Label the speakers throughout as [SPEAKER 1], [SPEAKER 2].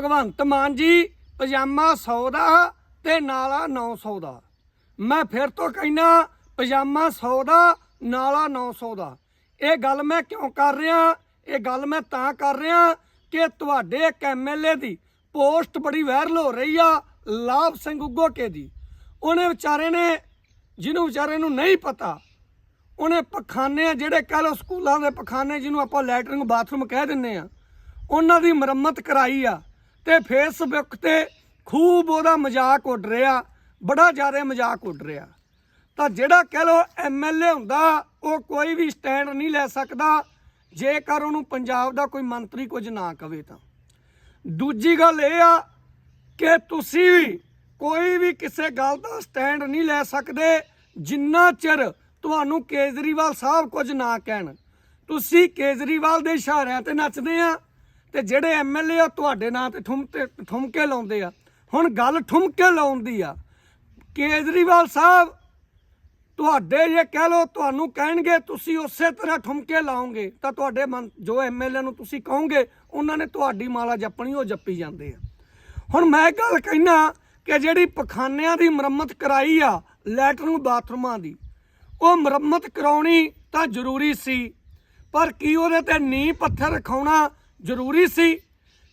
[SPEAKER 1] ਭਗਵੰਤ ਮਾਨ ਜੀ, ਪਜਾਮਾ 100 ਦਾ ਤੇ ਨਾਲਾ 900 ਦਾ। ਮੈਂ ਫਿਰ ਤੋਂ ਕਹਿਣਾ ਪਜਾਮਾ 100 ਦਾ, ਨਾਲਾ 900 ਦਾ। ਇਹ ਗੱਲ ਮੈਂ ਕਿਉਂ ਕਰ ਰਿਹਾ? ਇਹ ਗੱਲ ਮੈਂ ਤਾਂ ਕਰ ਰਿਹਾ ਕਿ ਤੁਹਾਡੇ ਇੱਕ ਐਮਐਲਏ ਦੀ ਪੋਸਟ ਬੜੀ ਵਾਇਰਲ ਹੋ ਰਹੀ ਆ, ਲਾਭ ਸਿੰਘ ਉਗੋਕੇ ਦੀ। ਉਹਨੇ ਵਿਚਾਰੇ ਨੇ, ਜਿਹਨੂੰ ਵਿਚਾਰੇ ਨੂੰ ਨਹੀਂ ਪਤਾ, ਉਹਨੇ ਪਖਾਨੇ ਆ ਜਿਹੜੇ ਕਹ ਲੋ ਸਕੂਲਾਂ ਦੇ ਪਖਾਨੇ ਜਿਹਨੂੰ ਆਪਾਂ ਲੈਟਰਿੰਗ ਬਾਥਰੂਮ ਕਹਿ ਦਿੰਨੇ ਆ, ਉਹਨਾਂ ਦੀ ਮੁਰੰਮਤ ਕਰਾਈ ਆ। ਤੇ ਫੇਸਬੁੱਕ ਤੇ ਖੂਬ ਉਹਦਾ ਮਜ਼ਾਕ ਉੱਡ ਰਿਹਾ, ਬੜਾ ਜ਼ਿਆਦਾ ਮਜ਼ਾਕ ਉੱਡ ਰਿਹਾ। ਤਾਂ ਜਿਹੜਾ ਕਹ ਲੋ ਐਮਐਲਏ ਹੁੰਦਾ, ਉਹ ਕੋਈ ਵੀ ਸਟੈਂਡ ਨਹੀਂ ਲੈ ਸਕਦਾ, ਜੇਕਰ ਉਹਨੂੰ ਪੰਜਾਬ ਦਾ ਕੋਈ ਮੰਤਰੀ ਕੁਝ ਨਾ ਕਵੇ ਤਾਂ। ਦੂਜੀ ਗੱਲ ਇਹ ਆ ਕਿ ਤੁਸੀਂ ਵੀ ਕੋਈ ਵੀ ਕਿਸੇ ਗੱਲ ਦਾ ਸਟੈਂਡ ਨਹੀਂ ਲੈ ਸਕਦੇ, ਜਿੰਨਾ ਚਿਰ ਤੁਹਾਨੂੰ ਕੇਜਰੀਵਾਲ ਸਾਹਿਬ ਕੁਝ ਨਾ ਕਹਿਣ। ਤੁਸੀਂ ਕੇਜਰੀਵਾਲ ਦੇ ਇਸ਼ਾਰਿਆਂ ਤੇ ਨੱਚਦੇ ਆ ਤੇ ਜਿਹੜੇ ਐਮਐਲਏ ਆ ਤੁਹਾਡੇ ਨਾਂ ਤੇ ਠੁਮਕੇ ਠੁਮਕੇ ਲਾਉਂਦੇ ਆ। ਹੁਣ ਗੱਲ ਠੁਮਕੇ ਲਾਉਣ ਦੀ ਆ। ਕੇਜਰੀਵਾਲ ਸਾਹਿਬ, ਤੁਹਾਡੇ ਜੇ ਕਹਿ ਲੋ ਤੁਹਾਨੂੰ ਕਹਿਣਗੇ, ਤੁਸੀਂ ਉਸੇ ਤਰ੍ਹਾਂ ਠੁਮਕੇ ਲਾਓਗੇ, ਤਾਂ ਤੁਹਾਡੇ ਮਨ- ਜੋ ਐਮਐਲਏ ਨੂੰ ਤੁਸੀਂ ਕਹੋਗੇ, ਉਹਨਾਂ ਨੇ ਤੁਹਾਡੀ ਮਾਲਾ ਜਪਣੀ, ਉਹ ਜੱਪੀ ਜਾਂਦੇ ਆ। ਹੁਣ ਮੈਂ ਇਹ ਗੱਲ ਕਹਿਣਾ ਕਿ ਜਿਹੜੀ ਪਖਾਨਿਆਂ ਦੀ ਮੁਰੰਮਤ ਕਰਾਈ ਆ ਲੈਟਰਿੰਗ ਬਾਥਰੂਮਾਂ ਦੀ, ਉਹ ਮੁਰੰਮਤ ਕਰਾਉਣੀ ਤਾਂ ਜ਼ਰੂਰੀ ਸੀ, ਪਰ ਕੀ ਉਹਦੇ ਤੇ ਨੀਂਹ ਪੱਥਰ ਰਖਾਉਣਾ ਜ਼ਰੂਰੀ ਸੀ।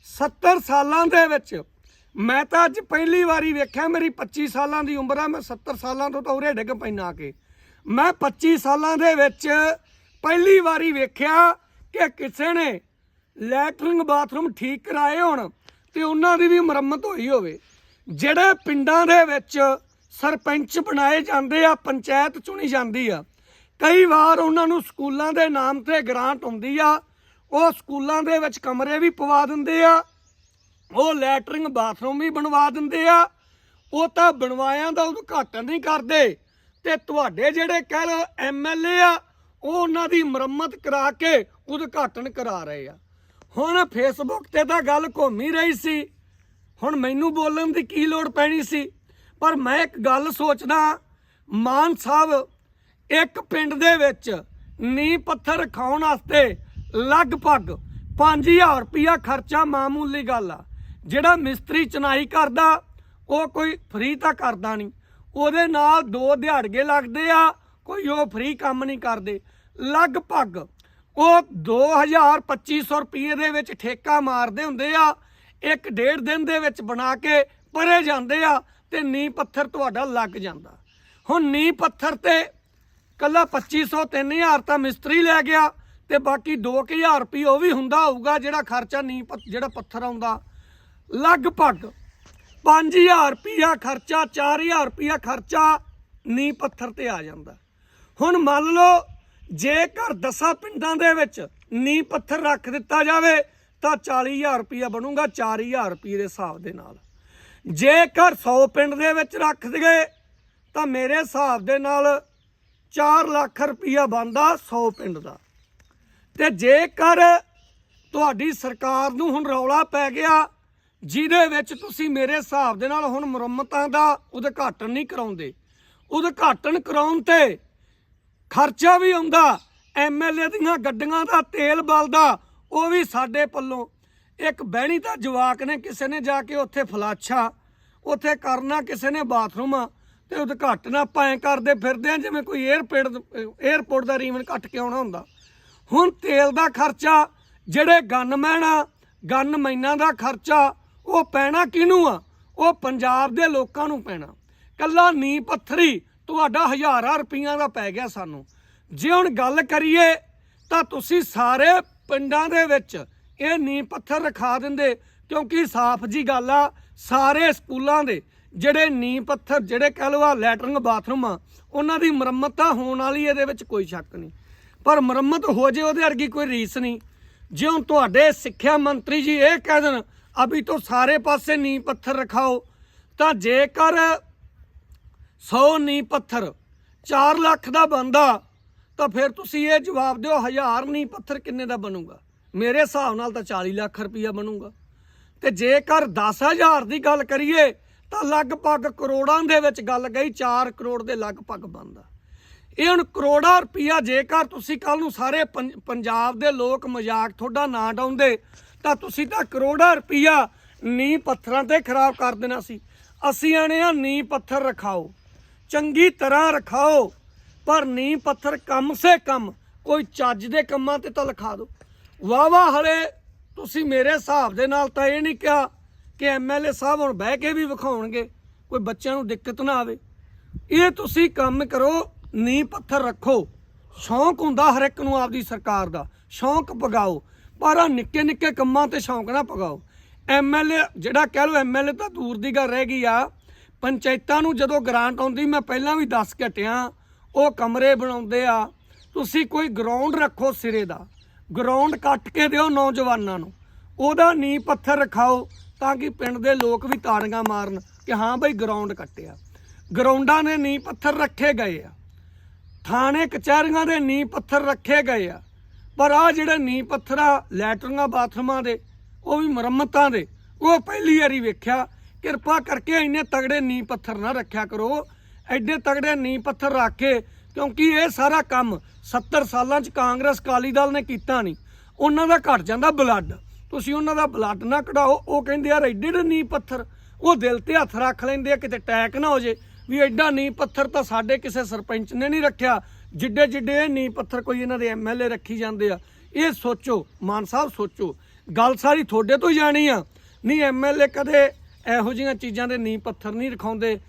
[SPEAKER 1] 70 ਸਾਲਾਂ ਦੇ ਵਿੱਚ ਮੈਂ ਤਾਂ ਅੱਜ ਪਹਿਲੀ ਵਾਰੀ ਵੇਖਿਆ ਮੇਰੀ 25 ਸਾਲਾਂ ਦੀ ਉਮਰ ਆ, ਮੈਂ 70 ਸਾਲਾਂ ਤੋਂ ਤਾਂ ਉਰੇ ਡਿੱਗ ਪੈਣਾ ਕੇ। ਮੈਂ 25 ਸਾਲਾਂ ਦੇ ਵਿੱਚ ਪਹਿਲੀ ਵਾਰੀ ਵੇਖਿਆ ਕਿ ਕਿਸੇ ਨੇ ਲੈਟਰਿੰਗ ਬਾਥਰੂਮ ਠੀਕ ਕਰਾਏ ਹੋਣ ਤੇ ਉਹਨਾਂ ਦੀ ਵੀ ਮੁਰੰਮਤ ਹੋਈ ਹੋਵੇ। ਜਿਹੜੇ ਪਿੰਡਾਂ ਦੇ ਵਿੱਚ ਸਰਪੰਚ ਬਣਾਏ ਜਾਂਦੇ ਆ, ਪੰਚਾਇਤ ਚੁਣੀ ਜਾਂਦੀ ਆ, ਕਈ ਵਾਰ ਉਹਨਾਂ ਨੂੰ ਸਕੂਲਾਂ ਦੇ ਨਾਮ ਤੇ ਗ੍ਰਾਂਟ ਹੁੰਦੀ ਆ ਉਹ ਸਕੂਲਾਂ ਦੇ ਵਿੱਚ ਕਮਰੇ ਵੀ ਪਵਾ ਦਿੰਦੇ ਆ, ਉਹ ਲੈਟਰਿੰਗ ਬਾਥਰੂਮ ਵੀ ਬਣਵਾ ਦਿੰਦੇ ਆ, ਉਹ ਤਾਂ ਬਣਵਾਇਆਂ ਦਾ ਉਦਘਾਟਨ ਨਹੀਂ ਕਰਦੇ। ਤੇ ਤੁਹਾਡੇ ਜਿਹੜੇ ਕਹਿ ਲਓ ਐਮਐਲਏ ਆ, ਉਹ ਉਹਨਾਂ ਦੀ ਮੁਰੰਮਤ ਕਰਾ ਕੇ ਉਦਘਾਟਨ ਕਰਾ ਰਹੇ ਆ। ਹੁਣ ਫੇਸਬੁੱਕ ਤੇ ਤਾਂ ਗੱਲ ਘੁੰਮ ਹੀ ਰਹੀ ਸੀ। ਹੁਣ ਮੈਨੂੰ ਬੋਲਣ ਦੀ ਕੀ ਲੋੜ ਪੈਣੀ ਸੀ? ਪਰ ਮੈਂ ਇੱਕ ਗੱਲ ਸੋਚਦਾ ਮਾਨ ਸਾਹਿਬ, ਇੱਕ ਪਿੰਡ ਦੇ ਵਿੱਚ ਨੀਂਹ ਪੱਥਰ ਖਾਉਣ ਵਾਸਤੇ ਲਗਭਗ 5000 ਰੁਪਇਆ ਖਰਚਾ ਮਾਮੂਲੀ ਗੱਲ ਆ। ਜਿਹੜਾ ਮਿਸਤਰੀ ਚਨਾਈ ਕਰਦਾ, ਉਹ ਕੋਈ ਫ੍ਰੀ ਤਾਂ ਕਰਦਾ ਨਹੀਂ। ਉਹਦੇ ਨਾਲ ਦੋ ਦਿਹਾੜਗੇ ਲੱਗਦੇ ਆ, ਕੋਈ ਉਹ ਫ੍ਰੀ ਕੰਮ ਨਹੀਂ ਕਰਦੇ। ਲਗਭਗ ਉਹ 2000 2500 ਰੁਪਏ ਦੇ ਵਿੱਚ ਠੇਕਾ ਮਾਰਦੇ ਹੁੰਦੇ ਆ, ਇੱਕ ਡੇਢ ਦਿਨ ਦੇ ਵਿੱਚ ਬਣਾ ਕੇ ਪਰੇ ਜਾਂਦੇ ਆ ਤੇ ਨੀ ਪੱਥਰ ਤੁਹਾਡਾ ਲੱਗ ਜਾਂਦਾ। ਹੁਣ ਨੀ ਪੱਥਰ ਤੇ ਕੱਲਾ 2500 3000 ਤਾਂ ਮਿਸਤਰੀ ਲੈ ਗਿਆ। ਤੇ ਬਾਕੀ 2000 ਰੁਪਏ ਉਹ ਵੀ ਹੁੰਦਾ ਹੋਊਗਾ ਜਿਹੜਾ ਖਰਚਾ ਨੀ ਪੱਥ- ਜਿਹੜਾ ਪੱਥਰ ਆਉਂਦਾ। ਲਗਭਗ 5000 ਰੁਪਿਆ ਖਰਚਾ 4000 ਰੁਪਿਆ ਖਰਚਾ ਨੀ ਪੱਥਰ ਤੇ ਆ ਜਾਂਦਾ। ਹੁਣ ਮੰਨ ਲਓ ਜੇਕਰ 10 ਪਿੰਡਾਂ ਦੇ ਵਿੱਚ ਨੀ ਪੱਥਰ ਰੱਖ ਦਿੱਤਾ ਜਾਵੇ, ਤਾਂ 40000 ਰੁਪਿਆ ਬਣੂਗਾ 4000 ਰੁਪਏ ਦੇ ਹਿਸਾਬ ਦੇ ਨਾਲ। ਜੇਕਰ 100 ਪਿੰਡ ਦੇ ਵਿੱਚ ਰੱਖ ਦਈਏ, ਤਾਂ ਮੇਰੇ ਹਿਸਾਬ ਦੇ ਨਾਲ 4 ਲੱਖ ਰੁਪਿਆ ਬਣਦਾ 100 ਪਿੰਡ ਦਾ। ਤੇ ਜੇਕਰ ਤੁਹਾਡੀ ਸਰਕਾਰ ਨੂੰ ਹੁਣ ਰੌਲਾ ਪੈ ਗਿਆ, ਜਿਹਦੇ ਵਿੱਚ ਤੁਸੀਂ ਮੇਰੇ ਹਿਸਾਬ ਦੇ ਨਾਲ ਹੁਣ ਮੁਰੰਮਤਾਂ ਦਾ ਉਦਘਾਟਨ ਨਹੀਂ ਕਰਾਉਂਦੇ। ਉਦਘਾਟਨ ਕਰਾਉਣ ਤੇ ਖਰਚਾ ਵੀ ਆਉਂਦਾ ਐਮਐਲਏ ਦੀਆਂ ਗੱਡੀਆਂ ਦਾ, ਤੇਲ ਬਲਦਾ ਉਹ ਵੀ ਸਾਡੇ ਪੱਲੋਂ। ਇੱਕ ਬਹਿਣੀ ਦਾ ਜਵਾਕ ਨੇ, ਕਿਸੇ ਨੇ ਜਾ ਕੇ ਉੱਥੇ ਫਲਾਛਾ, ਉੱਥੇ ਕਰਨਾ ਕਿਸੇ ਨੇ ਬਾਥਰੂਮ, ਤੇ ਉਦਘਾਟਨ ਆਪਾਂ ਐਂ ਕਰਦੇ ਫਿਰਦੇ ਆ, ਜਿਵੇਂ ਕੋਈ 에ਅਰਪੋਰਟ 에ਅਰਪੋਰਟ ਦਾ ਰੀਵਨ ਕੱਟ ਕੇ ਆਉਣਾ ਹੁੰਦਾ। ਹੁਣ ਤੇਲ ਦਾ ਖਰਚਾ, ਜਿਹੜੇ ਗਨਮੈਨ ਆ ਗਨਮੈਨਾਂ ਦਾ ਖਰਚਾ, ਉਹ ਪੈਣਾ ਕਿਹਨੂੰ ਆ? ਉਹ ਪੰਜਾਬ ਦੇ ਲੋਕਾਂ ਨੂੰ ਪੈਣਾ। ਕੱਲਾ ਨੀ ਪੱਥਰੀ ਤੁਹਾਡਾ ਹਜ਼ਾਰਾਂ ਰੁਪਈਆਂ ਦਾ ਪੈ ਗਿਆ ਸਾਨੂੰ। ਜੇ ਹੁਣ ਗੱਲ ਕਰੀਏ, ਤਾਂ ਤੁਸੀਂ ਸਾਰੇ ਪਿੰਡਾਂ ਦੇ ਵਿੱਚ ਇਹ ਨੀ ਪੱਥਰ ਰਖਾ ਦਿੰਦੇ, ਕਿਉਂਕਿ ਸਾਫ਼ ਜੀ ਗੱਲ ਆ, ਸਾਰੇ ਸਕੂਲਾਂ ਦੇ ਜਿਹੜੇ ਨੀ ਪੱਥਰ, ਜਿਹੜੇ ਕਹਿ ਲਓ ਆ ਲੈਟਰਿੰਗ ਬਾਥਰੂਮ ਆ, ਉਹਨਾਂ ਦੀ ਮੁਰੰਮਤ ਤਾਂ ਹੋਣ ਵਾਲੀ ਇਹਦੇ ਵਿੱਚ ਕੋਈ ਸ਼ੱਕ ਨਹੀਂ। ਪਰ ਮੁਰੰਮਤ ਹੋ ਜੇ ਉਹਦੇ ਵਰਗੀ ਕੋਈ ਰੀਸ ਨਹੀਂ। ਜੇ ਹੁਣ ਤੁਹਾਡੇ ਸਿੱਖਿਆ ਮੰਤਰੀ ਜੀ ਇਹ ਕਹਿ ਦੇਣ, ਅਭੀ ਤੋਂ ਸਾਰੇ ਪਾਸੇ ਨੀ ਪੱਥਰ ਰਖਾਓ। ਤਾਂ ਜੇਕਰ 100 ਨੀ ਪੱਥਰ 4 ਲੱਖ ਦਾ ਬੰਦਾ ਤਾਂ ਫਿਰ ਤੁਸੀਂ ਇਹ ਜਵਾਬ ਦਿਓ, ਹਜ਼ਾਰ ਨੀ ਪੱਥਰ ਕਿੰਨੇ ਦਾ ਬਣੂਗਾ? ਮੇਰੇ ਹਿਸਾਬ ਨਾਲ ਤਾਂ 40 ਲੱਖ ਰੁਪਈਆ ਬਣੂਗਾ। ਤੇ ਜੇਕਰ 10000 ਦੀ ਗੱਲ ਕਰੀਏ, ਤਾਂ ਲਗਭਗ ਕਰੋੜਾਂ ਦੇ ਵਿੱਚ ਗੱਲ ਗਈ 4 ਕਰੋੜ ਦੇ ਲਗਭਗ ਬਣਦਾ। ਇਹ ਹੁਣ ਕਰੋੜਾਂ ਰੁਪਈਆ ਜੇਕਰ ਤੁਸੀਂ ਕੱਲ ਨੂੰ ਸਾਰੇ ਪੰਜ- ਪੰਜਾਬ ਦੇ ਲੋਕ ਮਜ਼ਾਕ ਤੁਹਾਡਾ ਨਾ ਡਾਉਂਦੇ, ਤਾਂ ਤੁਸੀਂ ਤਾਂ ਕਰੋੜਾਂ ਰੁਪਈਆ ਨੀ ਪੱਥਰਾਂ ਤੇ ਖਰਾਬ ਕਰ ਦੇਣਾ ਸੀ। ਅਸੀਂ ਆਣੇ ਆ ਨੀ ਪੱਥਰ ਰਖਾਓ, ਚੰਗੀ ਤਰ੍ਹਾਂ ਰਖਾਓ, ਪਰ ਨੀ ਪੱਥਰ ਕੰਮ ਸੇ ਕੰਮ, ਕੋਈ ਚੱਜ ਦੇ ਕੰਮਾਂ ਤੇ ਤਾਂ ਲਿਖਾ ਦਿਓ। ਵਾਹ ਵਾਹ ਹਲੇ ਤੁਸੀਂ ਮੇਰੇ ਹਿਸਾਬ ਦੇ ਨਾਲ ਤਾਂ ਇਹ ਨਹੀਂ ਕਿਹਾ ਕਿ ਐਮਐਲਏ ਸਾਹਿਬ ਹੁਣ ਬਹਿ ਕੇ ਵੀ ਵਿਖਾਉਣਗੇ, ਕੋਈ ਬੱਚਿਆਂ ਨੂੰ ਦਿੱਕਤ ਨਾ ਆਵੇ। ਇਹ ਤੁਸੀਂ ਕੰਮ ਕਰੋ ਨੀ ਪੱਥਰ ਰੱਖੋ। ਸ਼ੌਂਕ ਹੁੰਦਾ ਹਰ ਇੱਕ ਨੂੰ ਆਪਦੀ ਸਰਕਾਰ ਦਾ। ਸ਼ੌਂਕ ਪਗਾਓ ਪਰ ਆ ਨਿੱਕੇ ਨਿੱਕੇ ਕੰਮਾਂ ਤੇ ਸ਼ੌਂਕ ਨਾ ਪਗਾਓ ਐਮਐਲਏ ਜਿਹੜਾ ਕਹਿ ਲਓ ਐਮਐਲਏ ਤਾਂ ਦੂਰ ਦੀ ਗੱਲ ਰਹਿ ਗਈ ਆ। ਪੰਚਾਇਤਾਂ ਨੂੰ ਜਦੋਂ ਗ੍ਰਾਂਟ ਆਉਂਦੀ, ਮੈਂ ਪਹਿਲਾਂ ਵੀ ਦੱਸ ਕੇ ਹਟਿਆ। ਉਹ ਕਮਰੇ ਬਣਾਉਂਦੇ ਆ। ਤੁਸੀਂ ਕੋਈ ਗਰਾਊਂਡ ਰੱਖੋ ਸਿਰੇ ਦਾ। ਗਰਾਊਂਡ ਕੱਟ ਕੇ ਦਿਓ ਨੌਜਵਾਨਾਂ ਨੂੰ। ਉਹਦਾ ਨੀਂਹ ਪੱਥਰ ਰਖਾਓ ਤਾਂ ਕਿ ਪਿੰਡ ਦੇ ਲੋਕ ਵੀ ਤਾੜੀਆਂ ਮਾਰਨ ਕਿ ਹਾਂ ਬਈ ਗਰਾਊਂਡ ਕੱਟਿਆ। ਗਰਾਊਂਡਾਂ ਨੇ ਨੀਂਹ ਪੱਥਰ ਰੱਖੇ ਗਏ ਆ। ਥਾਣੇ ਕਚਹਿਰੀਆਂ ਦੇ ਨੀਂਹ ਪੱਥਰ ਰੱਖੇ ਗਏ ਆ। ਪਰ ਆ ਜਿਹੜੇ ਨੀਂਹ ਪੱਥਰ ਆ ਲੈਟਰਿੰਗਾਂ ਬਾਥਰੂਮਾਂ ਦੇ, ਉਹ ਵੀ ਮੁਰੰਮਤਾਂ ਦੇ, ਉਹ ਪਹਿਲੀ ਵਾਰੀ ਵੇਖਿਆ। ਕਿਰਪਾ ਕਰਕੇ ਇੰਨੇ ਤਗੜੇ ਨੀਂਹ ਪੱਥਰ ਨਾ ਰੱਖਿਆ ਕਰੋ। ਐਡੇ ਤਗੜੇ ਨੀਂਹ ਪੱਥਰ ਰੱਖ ਕੇ, ਕਿਉਂਕਿ ਇਹ ਸਾਰਾ ਕੰਮ 70 ਸਾਲਾਂ ਚ ਕਾਂਗਰਸ ਅਕਾਲੀ ਦਲ ਨੇ ਕੀਤਾ ਨਹੀਂ। ਉਹਨਾਂ ਦਾ ਘਟ ਜਾਂਦਾ ਬਲੱਡ। ਤੁਸੀਂ ਉਹਨਾਂ ਦਾ ਬਲੱਡ ਨਾ ਕਢਾਓ, ਉਹ ਕਹਿੰਦੇ ਯਾਰ ਐਡੇ ਐਡੇ ਨੀਂਹ ਪੱਥਰ, ਉਹ ਦਿਲ ਤੇ ਹੱਥ ਰੱਖ ਲੈਂਦੇ ਆ, ਕਿਤੇ ਟੈਕ ਨਾ ਹੋ ਜੇ। ਵੀ ਐਡਾ ਨੀਂਹ ਪੱਥਰ ਤਾਂ ਸਾਡੇ ਕਿਸੇ ਸਰਪੰਚ ਨੇ ਨਹੀਂ ਰੱਖਿਆ। ਜਿੱਡੇ ਜਿੱਡੇ ਇਹ ਨੀਂਹ ਪੱਥਰ ਕੋਈ ਇਹਨਾਂ ਦੇ ਐਮਐਲਏ ਰੱਖੀ ਜਾਂਦੇ ਆ। ਇਹ ਸੋਚੋ, ਮਾਨ ਸਾਹਿਬ ਸੋਚੋ, ਗੱਲ ਸਾਰੀ ਤੁਹਾਡੇ ਤੋਂ ਹੀ ਜਾਣੀ ਆ। ਨਹੀਂ ਐਮਐਲਏ ਕਦੇ ਇਹੋ ਜਿਹੀਆਂ ਚੀਜ਼ਾਂ ਦੇ ਨੀਂਹ ਪੱਥਰ ਨਹੀਂ ਰਖਾਉਂਦੇ।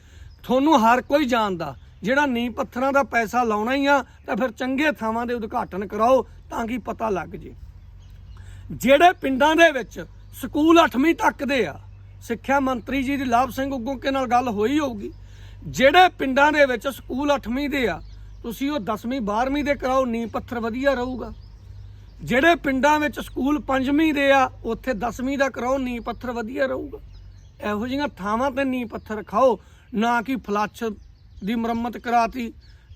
[SPEAKER 1] ਤੁਹਾਨੂੰ ਹਰ ਕੋਈ ਜਾਣਦਾ, ਜਿਹੜਾ ਨੀਂਹ ਪੱਥਰਾਂ ਦਾ ਪੈਸਾ ਲਾਉਣਾ ਹੀ ਆ, ਤਾਂ ਫਿਰ ਚੰਗੇ ਥਾਵਾਂ ਦੇ ਉਦਘਾਟਨ ਕਰਾਓ ਤਾਂ ਕਿ ਪਤਾ ਲੱਗ ਜੇ। ਜਿਹੜੇ ਪਿੰਡਾਂ ਦੇ ਵਿੱਚ ਸਕੂਲ 8ਵੀਂ ਤੱਕ ਦੇ ਆ, ਸਿੱਖਿਆ ਮੰਤਰੀ ਜੀ ਦੀ ਲਾਭ ਸਿੰਘ ਉਗੋਕੇ ਨਾਲ ਗੱਲ ਹੋਈ ਹੋਊਗੀ। ਜਿਹੜੇ ਪਿੰਡਾਂ ਦੇ ਵਿੱਚ ਸਕੂਲ 8ਵੀਂ ਦੇ ਆ, ਤੁਸੀਂ ਉਹ 10ਵੀਂ 12ਵੀਂ ਦੇ ਕਰਾਓ, ਨੀਂਹ ਪੱਥਰ ਵਧੀਆ ਰਹੂਗਾ। ਜਿਹੜੇ ਪਿੰਡਾਂ ਵਿੱਚ ਸਕੂਲ 5ਵੀਂ ਦੇ ਆ, ਉੱਥੇ 10ਵੀਂ ਦਾ ਕਰਾਓ, ਨੀਂਹ ਪੱਥਰ ਵਧੀਆ ਰਹੂਗਾ। ਇਹੋ ਜਿਹੀਆਂ ਥਾਵਾਂ ਤੇ ਨੀਂਹ ਪੱਥਰ ਖਾਓ, ਨਾ ਕਿ ਫਲੱਸ਼ ਦੀ ਮੁਰੰਮਤ ਕਰਾਤੀ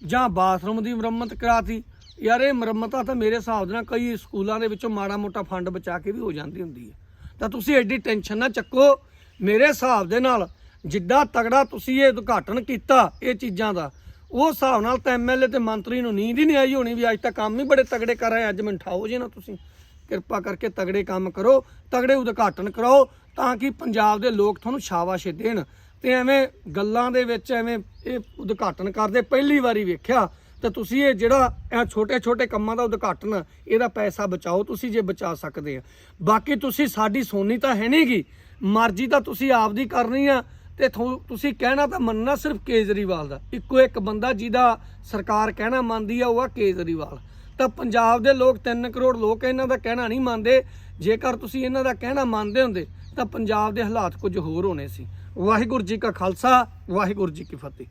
[SPEAKER 1] ਜਾਂ ਬਾਥਰੂਮ ਦੀ ਮੁਰੰਮਤ ਕਰਾਤੀ। ਯਾਰ, ਇਹ ਮੁਰੰਮਤਾਂ ਤਾਂ ਮੇਰੇ ਹਿਸਾਬ ਦੇ ਨਾਲ ਕਈ ਸਕੂਲਾਂ ਦੇ ਵਿੱਚੋਂ ਮਾੜਾ ਮੋਟਾ ਫੰਡ ਬਚਾ ਕੇ ਵੀ ਹੋ ਜਾਂਦੀ ਹੁੰਦੀ ਹੈ। ਤਾਂ ਤੁਸੀਂ ਐਡੀ ਟੈਨਸ਼ਨ ਨਾ ਚੱਕੋ। ਮੇਰੇ ਹਿਸਾਬ ਦੇ ਨਾਲ ਜਿੱਡਾ ਤਗੜਾ ਤੁਸੀਂ ਇਹ ਉਦਘਾਟਨ ਕੀਤਾ ਇਹ ਚੀਜ਼ਾਂ ਦਾ, ਉਹ ਹਿਸਾਬ ਨਾਲ ਤਾਂ ਐਮਐਲਏ ਤੇ ਮੰਤਰੀ ਨੂੰ ਨੀਂਦ ਹੀ ਨਹੀਂ ਆਈ ਹੋਣੀ ਵੀ ਅੱਜ ਤਾਂ ਕੰਮ ਹੀ ਬੜੇ ਤਗੜੇ ਕਰ ਰਹੇ ਅੱਜ ਮੈਨੂੰ ਠਾਓ ਜੇ ਨਾ ਤੁਸੀਂ। ਕਿਰਪਾ ਕਰਕੇ ਤਗੜੇ ਕੰਮ ਕਰੋ, ਤਗੜੇ ਉਦਘਾਟਨ ਕਰਾਓ ਤਾਂ ਕਿ ਪੰਜਾਬ ਦੇ ਲੋਕ ਤੁਹਾਨੂੰ ਸ਼ਾਬਾਸ਼ ਦੇਣ। ਤੇ ਐਵੇਂ ਗੱਲਾਂ ਦੇ ਵਿੱਚ ਐਵੇਂ ਇਹ ਉਦਘਾਟਨ ਕਰਦੇ, ਪਹਿਲੀ ਵਾਰੀ ਵੇਖਿਆ, ਤੇ ਤੁਸੀਂ ਇਹ ਜਿਹੜਾ ਇਹ ਛੋਟੇ ਛੋਟੇ ਕੰਮਾਂ ਦਾ ਉਦਘਾਟਨ, ਇਹਦਾ ਪੈਸਾ ਬਚਾਓ ਤੁਸੀਂ ਜੇ ਬਚਾ ਸਕਦੇ ਆ। ਬਾਕੀ ਤੁਸੀਂ ਸਾਡੀ ਸੋਨੀ ਤਾਂ ਹੈ ਨਹੀਂਗੀ ਮਰਜ਼ੀ ਤਾਂ ਤੁਸੀਂ ਆਪਦੀ ਕਰਨੀ ਆ ਤੇ ਥੋ- ਤੁਸੀਂ ਕਹਿਣਾ ਤਾਂ ਮੰਨਣਾ ਸਿਰਫ ਕੇਜਰੀਵਾਲ ਦਾ। ਇੱਕੋ ਇੱਕ ਬੰਦਾ ਜਿਹਦਾ ਸਰਕਾਰ ਕਹਿਣਾ ਮੰਨਦੀ ਆ, ਉਹ ਆ ਕੇਜਰੀਵਾਲ। ਤਾਂ ਪੰਜਾਬ ਦੇ ਲੋਕ 3 ਕਰੋੜ ਲੋਕ ਇਹਨਾਂ ਦਾ ਕਹਿਣਾ ਨਹੀਂ ਮੰਨਦੇ। ਜੇਕਰ ਤੁਸੀਂ ਇਹਨਾਂ ਦਾ ਕਹਿਣਾ ਮੰਨਦੇ ਹੁੰਦੇ, ਤਾਂ ਪੰਜਾਬ ਦੇ ਹਾਲਾਤ ਕੁਝ ਹੋਰ ਹੋਣੇ ਸੀ। ਵਾਹਿਗੁਰੂ ਜੀ ਕਾ ਖਾਲਸਾ, ਵਾਹਿਗੁਰੂ ਜੀ ਕੀ ਫਤਿਹ।